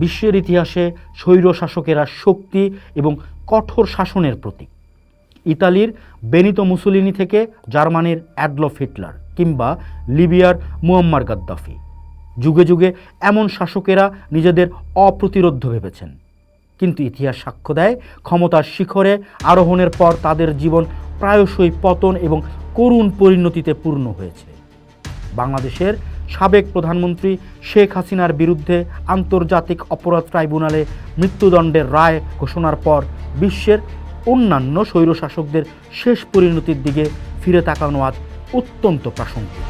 বিশ্বের ইতিহাসে স্বৈর শাসকেরা শক্তি এবং কঠোর শাসনের প্রতীক। ইতালির বেনিতো মুসোলিনি থেকে জার্মানির অ্যাডলফ হিটলার কিংবা লিবিয়ার মুয়াম্মার গাদ্দাফি। যুগে যুগে এমন শাসকেরা নিজেদের অপ্রতিরোধ্য ভেবেছেন। কিন্তু ইতিহাস সাক্ষ্য দেয়, ক্ষমতার শিখরে আরোহণের পর তাদের জীবন প্রায়শই পতন এবং করুণ পরিণতিতে পূর্ণ হয়েছে। বাংলাদেশের সাবেক প্রধানমন্ত্রী শেখ হাসিনার বিরুদ্ধে আন্তর্জাতিক অপরাধ ট্রাইব্যুনালে মৃত্যুদণ্ডের রায় ঘোষণার পর বিশ্বের অন্যান্য স্বৈরশাসকদের শেষ পরিণতির দিকে ফিরে তাকানো আজ অত্যন্ত প্রাসঙ্গিক।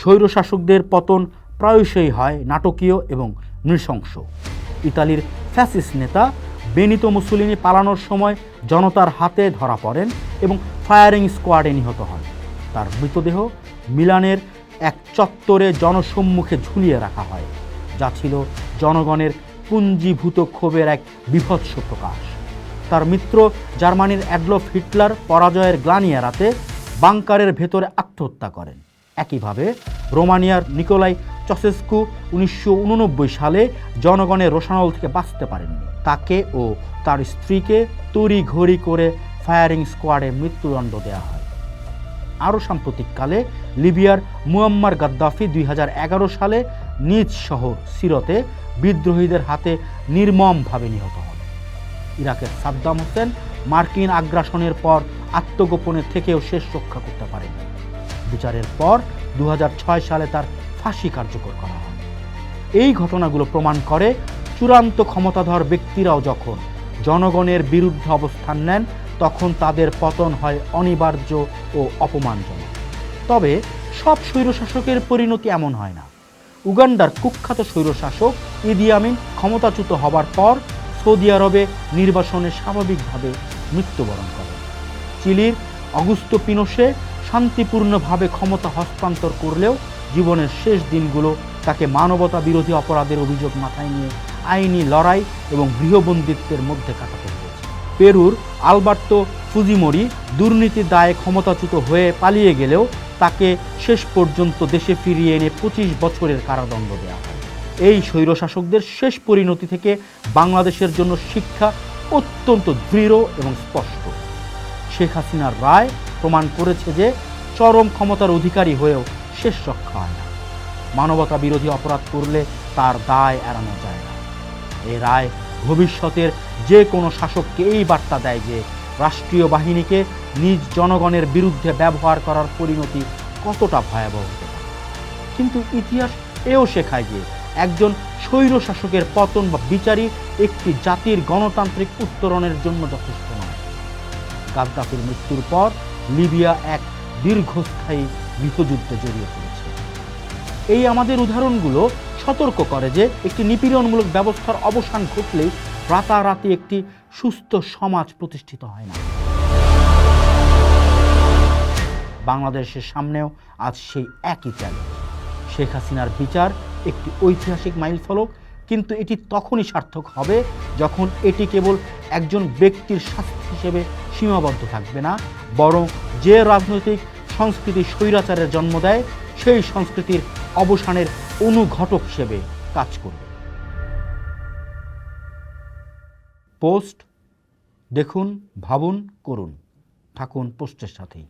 স্বৈরশাসকদের পতন প্রায়শই হয় নাটকীয় এবং নৃশংস। ইতালির ফ্যাসিস নেতা বেনিতো মুসোলিনি পালানোর সময় জনতার হাতে ধরা পড়েন এবং ফায়ারিং স্কোয়াডে নিহত হন। তার মৃতদেহ মিলানের এক চত্বরে জনসম্মুখে ঝুলিয়ে রাখা হয়, যা ছিল জনগণের পুঞ্জীভূত ক্ষোভের এক বিভৎস প্রকাশ। তার মিত্র জার্মানির অ্যাডলফ হিটলার পরাজয়ের গ্লানি এড়াতে বাংকারের ভেতরে আত্মহত্যা করেন। একইভাবে রোমানিয়ার নিকোলাই চসেস্কু উনিশশো উননব্বই সালে জনগণের রোশানল থেকে বাঁচতে পারেননি। তাকে ও তার স্ত্রীকে তড়ি ঘড়ি করে ফায়ারিং স্কোয়াডে মৃত্যুদণ্ড দেওয়া হয়। আরও সাম্প্রতিককালে লিবিয়ার মুয়াম্মার গাদ্দাফি দুই হাজার এগারো সালে নিজ শহর সিরতে বিদ্রোহীদের হাতে নির্মমভাবে নিহত হন। ইরাকের সাদ্দাম হোসেন মার্কিন আগ্রাসনের পর আত্মগোপনের থেকেও শেষ রক্ষা করতে পারেন। বিচারের পর দু হাজার ছয় সালে তার ফাঁসি কার্যকর করা হয়। এই ঘটনাগুলো প্রমাণ করে চূড়ান্ত ক্ষমতাধর ব্যক্তিরাও যখন জনগণের বিরুদ্ধে অবস্থান নেন তখন তাদের পতন হয় অনিবার্য ও অপমানজনক। তবে সব স্বৈরশাসকের পরিণতি এমন হয় না। উগান্ডার কুখ্যাত স্বৈরশাসক ইদি আমিন ক্ষমতাচ্যুত হবার পর সৌদি আরবে নির্বাসনে স্বাভাবিকভাবে মৃত্যুবরণ করে চিলির অগুস্তো পিনোশে শান্তিপূর্ণভাবে ক্ষমতা হস্তান্তর করলেও জীবনের শেষ দিনগুলো তাকে মানবতা বিরোধী অপরাধের অভিযোগ মাথায় নিয়ে আইনি লড়াই এবং গৃহবন্দিত্বের মধ্যে কাটাতে পেরুর আলবার্তো ফুজিমোরি দুর্নীতির দায়ে ক্ষমতাচ্যুত হয়ে পালিয়ে গেলেও তাকে শেষ পর্যন্ত দেশে ফিরিয়ে এনে পঁচিশ বছরের কারাদণ্ড দেওয়া হয়। এই স্বৈরশাসকদের শেষ পরিণতি থেকে বাংলাদেশের জন্য শিক্ষা অত্যন্ত দৃঢ় এবং স্পষ্ট। শেখ হাসিনার রায় প্রমাণ করেছে যে চরম ক্ষমতার অধিকারী হয়েও শেষ রক্ষা হয় না। মানবতা বিরোধী অপরাধ করলে তার দায় এড়ানো যায় না। এ রায় ভবিষ্যতের যে কোনো শাসককে এই বার্তা দেয় যে রাষ্ট্রীয় বাহিনীকে নিজ জনগণের বিরুদ্ধে ব্যবহার করার পরিণতি কতটা ভয়াবহ হতে কিন্তু ইতিহাস এও শেখায় যে একজন স্বৈর শাসকের পতন বা বিচারই একটি জাতির গণতান্ত্রিক উত্তরণের জন্য যথেষ্ট নয়। গাদ্দাফির মৃত্যুর পর লিবিয়া এক দীর্ঘস্থায়ী গৃহযুদ্ধে জড়িয়ে পড়েছে। এই আমাদের উদাহরণগুলো সতর্ক করে যে একটি নিপীড়নমূলক ব্যবস্থার অবসান ঘটলেই রাতারাতি একটি সুস্থ সমাজ প্রতিষ্ঠিত হয় না। বাংলাদেশের সামনেও আজ সেই একই চ্যালেঞ্জ শেখ হাসিনার বিচার একটি ঐতিহাসিক মাইলফলক, কিন্তু এটি তখনই সার্থক হবে যখন এটি কেবল একজন ব্যক্তির শাস্তি হিসেবে সীমাবদ্ধ থাকবে না, বরং যে রাজনৈতিক সংস্কৃতি স্বৈরাচারের জন্ম দেয়, সেই সংস্কৃতির অবসানের অনুঘটক হিসেবে কাজ করবে। পোস্ট দেখুন ভাবুন করুন। থাকুন পোস্টের সাথেই।